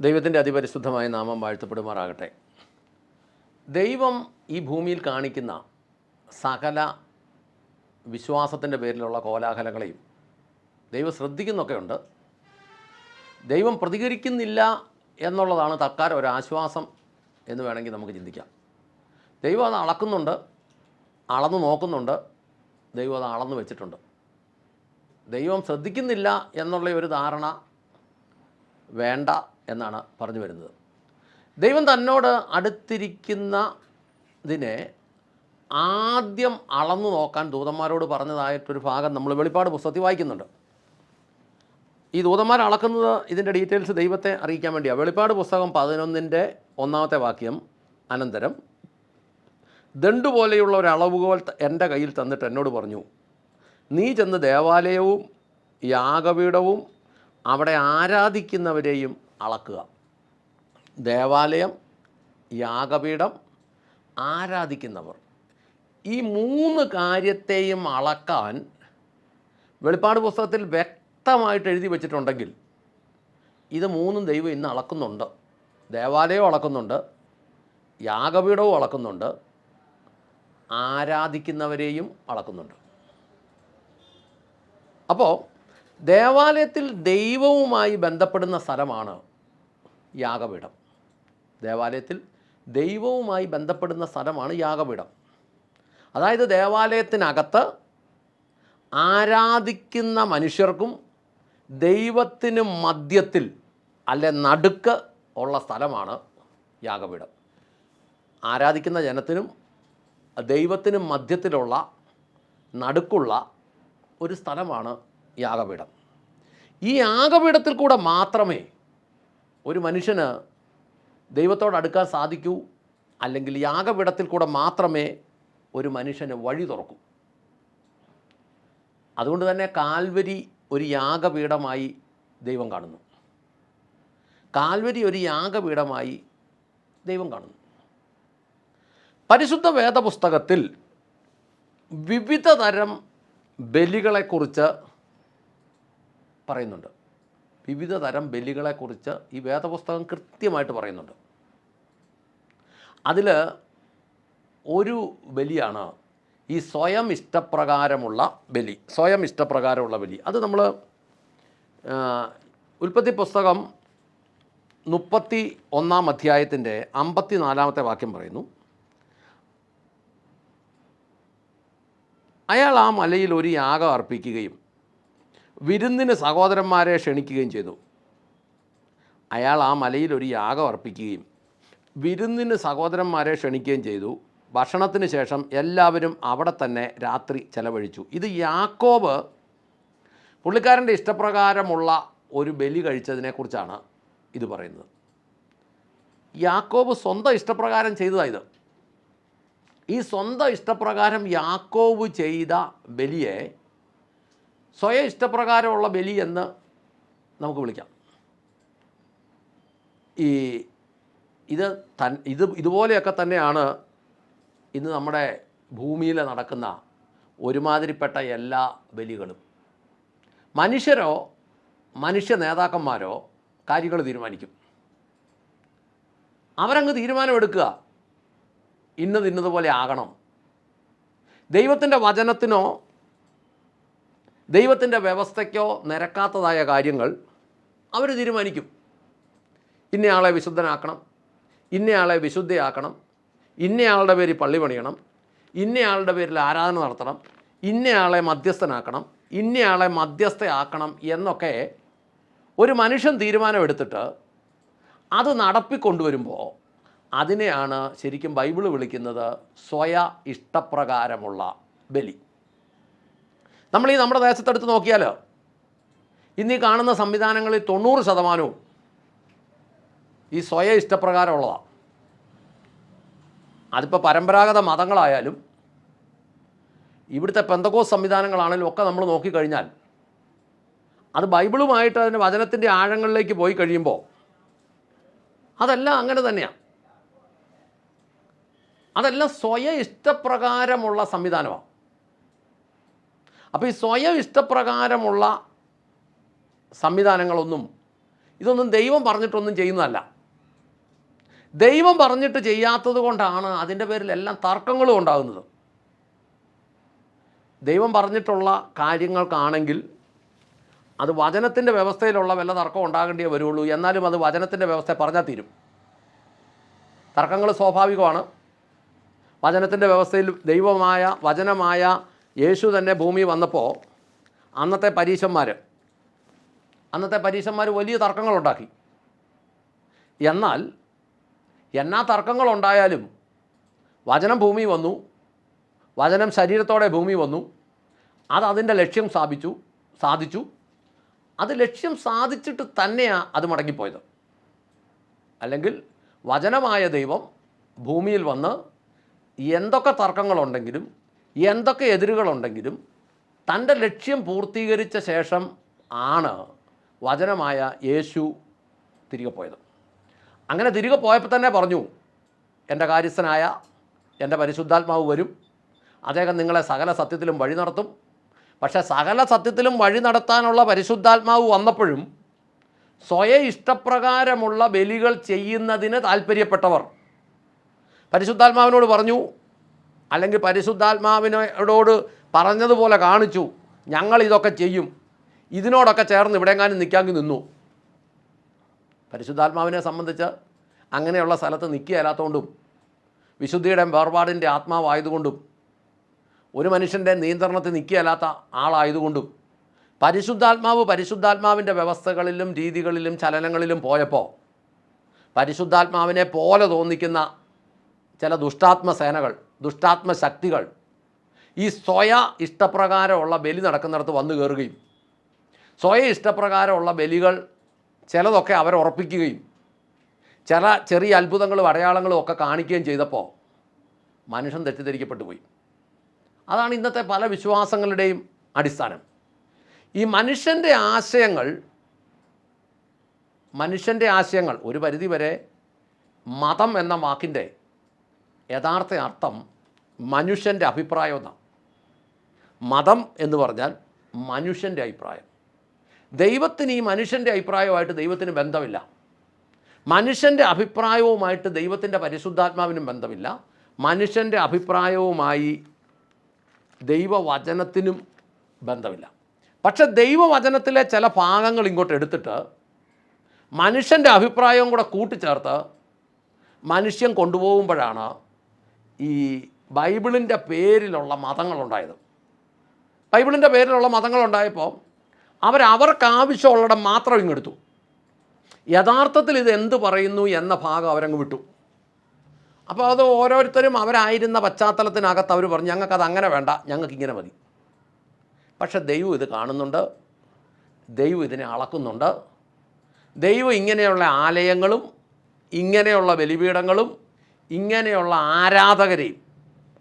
ദൈവത്തിന്റെ അതിപരിശുദ്ധമായ നാമം വാഴ്ത്തപ്പെടുമാറാകട്ടെ. ദൈവം ഈ ഭൂമിയിൽ കാണിക്കുന്ന സകല വിശ്വാസത്തിന്റെ പേരിലുള്ള കോലാഹലങ്ങളെയും ദൈവം ശ്രദ്ധിക്കുന്നൊക്കെ ഉണ്ട് ദൈവം പ്രതികരിക്കുന്നില്ല എന്നുള്ളതാണ് തക്കാർ ഒരാശ്വാസം എന്ന് വേണമെങ്കിൽ നമുക്ക് ചിന്തിക്കാം. ദൈവം അത് അളക്കുന്നുണ്ട് അളന്നു നോക്കുന്നുണ്ട് ദൈവം അത് അളന്നു വെച്ചിട്ടുണ്ട്. ദൈവം ശ്രദ്ധിക്കുന്നില്ല എന്നുള്ള ഒരു ധാരണ വേണ്ട എന്നാണ് പറഞ്ഞു വരുന്നത്. ദൈവം തന്നോട് അടുത്തിരിക്കുന്നതിനെ ആദ്യം അളന്നു നോക്കാൻ ദൂതന്മാരോട് പറഞ്ഞതായിട്ടൊരു ഭാഗം നമ്മൾ വെളിപ്പാട് പുസ്തകത്തിൽ വായിക്കുന്നുണ്ട്. ഈ ദൂതന്മാർ അളക്കുന്നത് ഇതിന്റെ ഡീറ്റെയിൽസ് ദൈവത്തെ അറിയിക്കാൻ വേണ്ടിയാണ്. വെളിപ്പാട് പുസ്തകം പതിനൊന്നിന്റെ ഒന്നാമത്തെ വാക്യം അനന്തരം ദണ്ട് പോലെയുള്ള ഒരു അളവുകോൽ എന്റെ കയ്യിൽ തന്നിട്ട് എന്നോട് പറഞ്ഞു നീ ചെന്ന് ദേവാലയവും യാഗപീഠവും അവിടെ ആരാധിക്കുന്നവരെയും അളക്കുക. ദേവാലയം യാഗപീഠം ആരാധിക്കുന്നവർ. ഈ മൂന്ന് കാര്യത്തെയും അളക്കാൻ വെളിപ്പാട് പുസ്തകത്തിൽ വ്യക്തമായിട്ട് എഴുതി വച്ചിട്ടുണ്ടെങ്കിൽ ഇത് മൂന്നും ദൈവം ഇന്ന് അളക്കുന്നുണ്ട്. ദേവാലയവും അളക്കുന്നുണ്ട് യാഗപീഠവും അളക്കുന്നുണ്ട് ആരാധിക്കുന്നവരെയും അളക്കുന്നുണ്ട്. അപ്പോൾ ദേവാലയത്തിൽ ദൈവവുമായി ബന്ധപ്പെടുന്ന സ്ഥലമാണ് യാഗപീഠം. ദേവാലയത്തിൽ ദൈവവുമായി ബന്ധപ്പെടുന്ന സ്ഥലമാണ് യാഗപീഠം. അതായത് ദേവാലയത്തിനകത്ത് ആരാധിക്കുന്ന മനുഷ്യർക്കും ദൈവത്തിന് മധ്യത്തിൽ അല്ലെ നടുക്ക് ഉള്ള സ്ഥലമാണ് യാഗപീഠം. ആരാധിക്കുന്ന ജനത്തിനും ദൈവത്തിനും മധ്യത്തിലുള്ള നടുക്കുള്ള ഒരു സ്ഥലമാണ് യാഗപീഠം ഈ യാഗപീഠത്തിൽ കൂടെ മാത്രമേ ഒരു മനുഷ്യന് ദൈവത്തോട് അടുക്കാൻ സാധിക്കൂ അല്ലെങ്കിൽ യാഗപീഠത്തിൽ കൂടെ മാത്രമേ ഒരു മനുഷ്യന് വഴി തുറക്കൂ. അതുകൊണ്ട് തന്നെ കാൽവരി ഒരു യാഗപീഠമായി ദൈവം കാണുന്നു. കാൽവരി ഒരു യാഗപീഠമായി ദൈവം കാണുന്നു. പരിശുദ്ധ വേദപുസ്തകത്തിൽ വിവിധ തരം ബലികളെക്കുറിച്ച് പറയുന്നുണ്ട്. വിവിധ തരം ബലികളെക്കുറിച്ച് ഈ വേദപുസ്തകം കൃത്യമായിട്ട് പറയുന്നുണ്ട്. അതിൽ ഒരു ബലിയാണ് ഈ സ്വയം ഇഷ്ടപ്രകാരമുള്ള ബലി. സ്വയം ഇഷ്ടപ്രകാരമുള്ള ബലി. അത് നമ്മൾ ഉൽപ്പത്തി പുസ്തകം മുപ്പത്തി ഒന്നാം അധ്യായത്തിന്റെ അമ്പത്തി നാലാമത്തെ വാക്യം പറയുന്നു. അയാൾ ആ മലയിൽ ഒരു യാഗം അർപ്പിക്കുകയും വിരുന്നിന് സഹോദരന്മാരെ ക്ഷണിക്കുകയും ചെയ്തു. അയാൾ ആ മലയിൽ ഒരു യാഗം അർപ്പിക്കുകയും വിരുന്നിന് സഹോദരന്മാരെ ക്ഷണിക്കുകയും ചെയ്തു. ഭക്ഷണത്തിന് ശേഷം എല്ലാവരും അവിടെ തന്നെ രാത്രി ചെലവഴിച്ചു. ഇത് യാക്കോബ് പുള്ളിക്കാരന്റെ ഇഷ്ടപ്രകാരമുള്ള ഒരു ബലി കഴിച്ചതിനെക്കുറിച്ചാണ് ഇത് പറയുന്നത്. യാക്കോബ് സ്വന്തം ഇഷ്ടപ്രകാരം ചെയ്തതാണ് ഇത്. ഈ സ്വന്തം ഇഷ്ടപ്രകാരം യാക്കോബ് ചെയ്ത ബലിയെ സ്വയം ഇഷ്ടപ്രകാരമുള്ള ബലി എന്ന് നമുക്ക് വിളിക്കാം. ഈ ഇത് തൻ ഇത് ഇതുപോലെയൊക്കെ തന്നെയാണ് ഇന്ന് നമ്മുടെ ഭൂമിയിൽ നടക്കുന്ന ഒരുമാതിരിപ്പെട്ട എല്ലാ ബലികളും. മനുഷ്യരോ മനുഷ്യ നേതാക്കന്മാരോ കാര്യങ്ങൾ തീരുമാനിക്കും. അവരങ്ങ് തീരുമാനമെടുക്കുക. ഇന്നത് ഇന്നതുപോലെ ആകണം. ദൈവത്തിന്റെ വചനത്തിനോ ദൈവത്തിന്റെ വ്യവസ്ഥയ്ക്കോ നിരക്കാത്തതായ കാര്യങ്ങൾ അവർ തീരുമാനിക്കും. ഇന്നയാളെ വിശുദ്ധനാക്കണം ഇന്നയാളെ വിശുദ്ധയാക്കണം ഇന്നയാളുടെ പേരിൽ പള്ളി പണിയണം ഇന്നയാളുടെ പേരിൽ ആരാധന നടത്തണം ഇന്നയാളെ മധ്യസ്ഥനാക്കണം ഇന്നയാളെ മധ്യസ്ഥയാക്കണം എന്നൊക്കെ ഒരു മനുഷ്യൻ തീരുമാനമെടുത്തിട്ട് അത് നടപ്പിക്കൊണ്ടുവരുമ്പോൾ അതിനെയാണ് ശരിക്കും ബൈബിൾ വിളിക്കുന്നത് സ്വയ ഇഷ്ടപ്രകാരമുള്ള ബലി. നമ്മൾ ഈ നമ്മുടെ ദേശത്തെടുത്ത് നോക്കിയാൽ ഇന്ന് ഈ കാണുന്ന സംവിധാനങ്ങളിൽ തൊണ്ണൂറ് ശതമാനവും ഈ സ്വയ ഇഷ്ടപ്രകാരമുള്ളതാണ് അതിപ്പോൾ പരമ്പരാഗത മതങ്ങളായാലും ഇവിടുത്തെ പെന്തകോസ് സംവിധാനങ്ങളാണെങ്കിലും ഒക്കെ നമ്മൾ നോക്കിക്കഴിഞ്ഞാൽ അത് ബൈബിളുമായിട്ട് അതിന്റെ വചനത്തിന്റെ ആഴങ്ങളിലേക്ക് പോയി കഴിയുമ്പോൾ അതെല്ലാം അങ്ങനെ തന്നെയാണ് അതെല്ലാം സ്വയ ഇഷ്ടപ്രകാരമുള്ള സംവിധാനമാണ് അപ്പോൾ ഈ സ്വയം ഇഷ്ടപ്രകാരമുള്ള സംവിധാനങ്ങളൊന്നും ഇതൊന്നും ദൈവം പറഞ്ഞിട്ടൊന്നും ചെയ്യുന്നതല്ല. ദൈവം പറഞ്ഞിട്ട് ചെയ്യാത്തത് കൊണ്ടാണ് അതിന്റെ പേരിൽ എല്ലാം തർക്കങ്ങളും ഉണ്ടാകുന്നത്. ദൈവം പറഞ്ഞിട്ടുള്ള കാര്യങ്ങൾക്കാണെങ്കിൽ അത് വചനത്തിന്റെ വ്യവസ്ഥയിലുള്ള വല്ല തർക്കം ഉണ്ടാകേണ്ടിയേ വരുള്ളൂ. എന്നാലും അത് വചനത്തിന്റെ വ്യവസ്ഥ പറഞ്ഞാൽ തീരും. തർക്കങ്ങൾ സ്വാഭാവികമാണ്. വചനത്തിന്റെ വ്യവസ്ഥയിൽ ദൈവമായ വചനമായ യേശു തന്നെ ഭൂമി വന്നപ്പോൾ അന്നത്തെ പരീശന്മാർ അന്നത്തെ പരീശന്മാർ വലിയ തർക്കങ്ങളുണ്ടാക്കി. എന്നാൽ എന്നാ തർക്കങ്ങളുണ്ടായാലും വചനം ഭൂമി വന്നു വചനം ശരീരത്തോടെ ഭൂമി വന്നു അത് അതിന്റെ ലക്ഷ്യം സ്ഥാപിച്ചു സാധിച്ചു. അത് ലക്ഷ്യം സാധിച്ചിട്ട് തന്നെയാണ് അത് മടങ്ങിപ്പോയത്. അല്ലെങ്കിൽ വചനമായ ദൈവം ഭൂമിയിൽ വന്ന് എന്തൊക്കെ തർക്കങ്ങളുണ്ടെങ്കിലും എന്തൊക്കെ എതിരുകളുണ്ടെങ്കിലും തന്റെ ലക്ഷ്യം പൂർത്തീകരിച്ച ശേഷം ആണ് വചനമായ യേശു തിരികെ പോയത്. അങ്ങനെ തിരികെ പോയപ്പോൾ തന്നെ പറഞ്ഞു എന്റെ കാര്യസ്ഥനായ എന്റെ പരിശുദ്ധാത്മാവ് വരും. അദ്ദേഹം നിങ്ങളെ സകല സത്യത്തിലും വഴി നടത്തും. പക്ഷേ സകല സത്യത്തിലും വഴി നടത്താനുള്ള പരിശുദ്ധാത്മാവ് വന്നപ്പോഴും സ്വയ ഇഷ്ടപ്രകാരമുള്ള ബലികൾ ചെയ്യുന്നതിന് താല്പര്യപ്പെട്ടവർ. പരിശുദ്ധാത്മാവിനോട് പറഞ്ഞു അല്ലെങ്കിൽ പരിശുദ്ധാത്മാവിനോട് പറഞ്ഞതുപോലെ കാണിച്ചു. ഞങ്ങൾ ഇതൊക്കെ ചെയ്യും. ഇതിനോടൊക്കെ ചേർന്ന് ഇവിടെങ്ങാനും നിൽക്കാമെങ്കിൽ നിന്നു. പരിശുദ്ധാത്മാവിനെ സംബന്ധിച്ച് അങ്ങനെയുള്ള സ്ഥലത്ത് നിൽക്കുകയല്ലാത്തതുകൊണ്ടും വിശുദ്ധിയുടെ വേർപാടിന്റെ ആത്മാവായതുകൊണ്ടും ഒരു മനുഷ്യന്റെ നിയന്ത്രണത്തിൽ നിൽക്കുകയല്ലാത്ത ആളായതുകൊണ്ടും പരിശുദ്ധാത്മാവ് പരിശുദ്ധാത്മാവിന്റെ വ്യവസ്ഥകളിലും രീതികളിലും ചലനങ്ങളിലും പോയപ്പോൾ പരിശുദ്ധാത്മാവിനെ പോലെ തോന്നിക്കുന്ന ചില ദുഷ്ടാത്മ സേനകൾ ദുഷ്ടാത്മ ശക്തികൾ ഈ സ്വയ ഇഷ്ടപ്രകാരമുള്ള ബലി നടക്കുന്നിടത്ത് വന്നു കയറുകയും സ്വയ ഇഷ്ടപ്രകാരമുള്ള ബലികൾ ചിലതൊക്കെ അവർ ഉറപ്പിക്കുകയും ചില ചെറിയ അത്ഭുതങ്ങളും അടയാളങ്ങളും ഒക്കെ കാണിക്കുകയും ചെയ്തപ്പോൾ മനുഷ്യൻ തെറ്റിദ്ധരിക്കപ്പെട്ടു പോയി. അതാണ് ഇന്നത്തെ പല വിശ്വാസങ്ങളുടെയും അടിസ്ഥാനം. ഈ മനുഷ്യന്റെ ആശയങ്ങൾ മനുഷ്യന്റെ ആശയങ്ങൾ ഒരു പരിധിവരെ മതം എന്ന വാക്കിന്റെ യഥാർത്ഥ അർത്ഥം മനുഷ്യന്റെ അഭിപ്രായം എന്നാണ്. മതം എന്ന് പറഞ്ഞാൽ മനുഷ്യന്റെ അഭിപ്രായം. ദൈവത്തിന് ഈ മനുഷ്യന്റെ അഭിപ്രായമായിട്ട് ദൈവത്തിന് ബന്ധമില്ല. മനുഷ്യന്റെ അഭിപ്രായവുമായിട്ട് ദൈവത്തിന്റെ പരിശുദ്ധാത്മാവിനും ബന്ധമില്ല. മനുഷ്യന്റെ അഭിപ്രായവുമായി ദൈവവചനത്തിനും ബന്ധമില്ല. പക്ഷെ ദൈവവചനത്തിലെ ചില ഭാഗങ്ങൾ ഇങ്ങോട്ട് എടുത്തിട്ട് മനുഷ്യന്റെ അഭിപ്രായവും കൂടെ കൂട്ടിച്ചേർത്ത് മനുഷ്യൻ കൊണ്ടുപോകുമ്പോഴാണ് ഈ ബൈബിളിന്റെ പേരിലുള്ള മതങ്ങളുണ്ടായത്. ബൈബിളിന്റെ പേരിലുള്ള മതങ്ങളുണ്ടായപ്പോൾ അവരവർക്ക് ആവശ്യമുള്ളിടം മാത്രം ഇങ്ങെടുത്തു. യഥാർത്ഥത്തിൽ ഇത് എന്ത് പറയുന്നു എന്ന ഭാഗം അവരങ്ങ് വിട്ടു. അപ്പോൾ അത് ഓരോരുത്തരും അവരായിരുന്ന പശ്ചാത്തലത്തിനകത്ത് അവർ പറഞ്ഞു ഞങ്ങൾക്കത് അങ്ങനെ വേണ്ട ഞങ്ങൾക്ക് ഇങ്ങനെ മതി. പക്ഷെ ദൈവം ഇത് കാണുന്നുണ്ട് ദൈവം ഇതിനെ അളക്കുന്നുണ്ട്. ദൈവം ഇങ്ങനെയുള്ള ആലയങ്ങളും ഇങ്ങനെയുള്ള ബലിപീഠങ്ങളും ഇങ്ങനെയുള്ള ആരാധകരെയും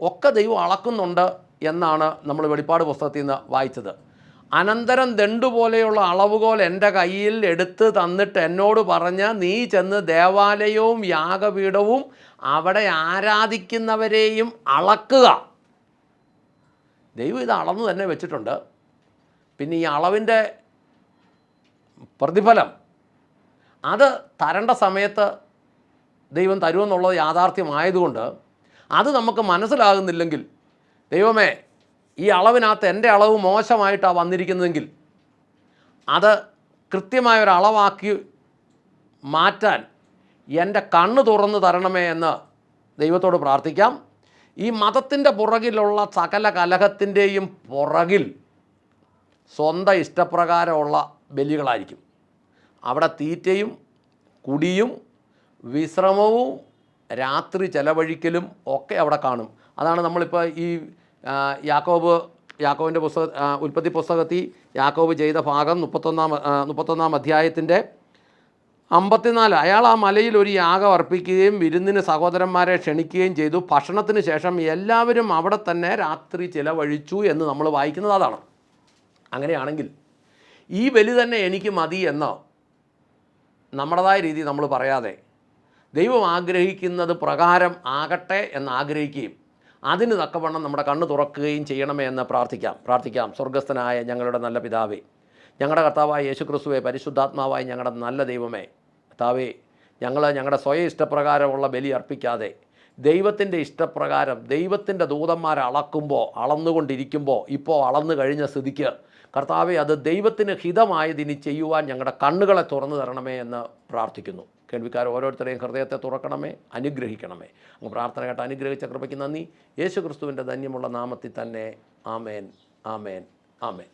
ഒക്കെ ദൈവം അളക്കുന്നുണ്ട് എന്നാണ് നമ്മൾ വെളിപ്പാട് പുസ്തകത്തിൽ നിന്ന് വായിച്ചത്. അനന്തരം ദണ്ടു പോലെയുള്ള അളവുകോൽ എന്റെ കയ്യിൽ എടുത്ത് തന്നിട്ട് എന്നോട് പറഞ്ഞ് നീ ചെന്ന് ദേവാലയവും യാഗപീഠവും അവിടെ ആരാധിക്കുന്നവരെയും അളക്കുക. ദൈവം ഇത് അളന്ന് തന്നെ വെച്ചിട്ടുണ്ട്. പിന്നെ ഈ അളവിന്റെ പ്രതിഫലം അത് തരേണ്ട സമയത്ത് ദൈവം തരുമെന്നുള്ളത് യാഥാർത്ഥ്യമായതുകൊണ്ട് അത് നമുക്ക് മനസ്സിലാകുന്നില്ലെങ്കിൽ ദൈവമേ ഈ അളവിനകത്ത് എന്റെ അളവ് മോശമായിട്ടാണ് വന്നിരിക്കുന്നതെങ്കിൽ അത് കൃത്യമായ ഒരു അളവാക്കി മാറ്റാൻ എന്റെ കണ്ണ് തുറന്ന് തരണമേ എന്ന് ദൈവത്തോട് പ്രാർത്ഥിക്കാം. ഈ മതത്തിന്റെ പുറകിലുള്ള സകല കലഹത്തിന്റെയും പുറകിൽ സ്വന്തം ഇഷ്ടപ്രകാരമുള്ള ബലികളായിരിക്കും. അവിടെ തീറ്റയും കുടിയും വിശ്രമവും രാത്രി ചെലവഴിക്കലും ഒക്കെ അവിടെ കാണും. അതാണ് നമ്മളിപ്പോൾ ഈ യാക്കോബ് യാക്കോവിന്റെ പുസ്തക ഉൽപ്പത്തി പുസ്തകത്തിൽ യാക്കോബ് ചെയ്ത ഭാഗം മുപ്പത്തൊന്നാം മുപ്പത്തൊന്നാം അധ്യായത്തിന്റെ അമ്പത്തിനാല്. അയാൾ ആ മലയിൽ ഒരു യാഗം അർപ്പിക്കുകയും വിരുന്നിന് സഹോദരന്മാരെ ക്ഷണിക്കുകയും ചെയ്തു. ഭക്ഷണത്തിന് ശേഷം എല്ലാവരും അവിടെ തന്നെ രാത്രി ചിലവഴിച്ചു എന്ന് നമ്മൾ വായിക്കുന്നത് അതാണ്. അങ്ങനെയാണെങ്കിൽ ഈ ബലി തന്നെ എനിക്ക് മതി എന്ന് നമ്മുടേതായ രീതി നമ്മൾ പറയാതെ ദൈവം ആഗ്രഹിക്കുന്നത് പ്രകാരം ആകട്ടെ എന്ന് ആഗ്രഹിക്കുകയും അതിന് തക്കവണ്ണം നമ്മുടെ കണ്ണ് തുറക്കുകയും ചെയ്യണമേ എന്ന് പ്രാർത്ഥിക്കാം. പ്രാർത്ഥിക്കാം. സ്വർഗസ്ഥനായ ഞങ്ങളുടെ നല്ല പിതാവേ ഞങ്ങളുടെ കർത്താവായ യേശു പരിശുദ്ധാത്മാവായ ഞങ്ങളുടെ നല്ല ദൈവമേ കർത്താവേ ഞങ്ങൾ ഞങ്ങളുടെ സ്വയം ഇഷ്ടപ്രകാരമുള്ള ബലി അർപ്പിക്കാതെ ദൈവത്തിന്റെ ഇഷ്ടപ്രകാരം ദൈവത്തിന്റെ ദൂതന്മാരെ അളക്കുമ്പോൾ അളന്നുകൊണ്ടിരിക്കുമ്പോൾ ഇപ്പോൾ അളന്നു കഴിഞ്ഞ സ്ഥിതിക്ക് കർത്താവെ അത് ദൈവത്തിന് ഹിതമായതിനി ചെയ്യുവാൻ ഞങ്ങളുടെ കണ്ണുകളെ തുറന്നു തരണമേ എന്ന് പ്രാർത്ഥിക്കുന്നു. കേൾവിക്കാർ ഓരോരുത്തരെയും ഹൃദയത്തെ തുറക്കണമേ അനുഗ്രഹിക്കണമേ. അങ്ങ് പ്രാർത്ഥന കേട്ട് അനുഗ്രഹിച്ച കൃപയ്ക്ക് നന്ദി. യേശു ക്രിസ്തുവിന്റെ ധന്യമുള്ള നാമത്തിൽ തന്നെ ആമേൻ ആമേൻ ആമേൻ.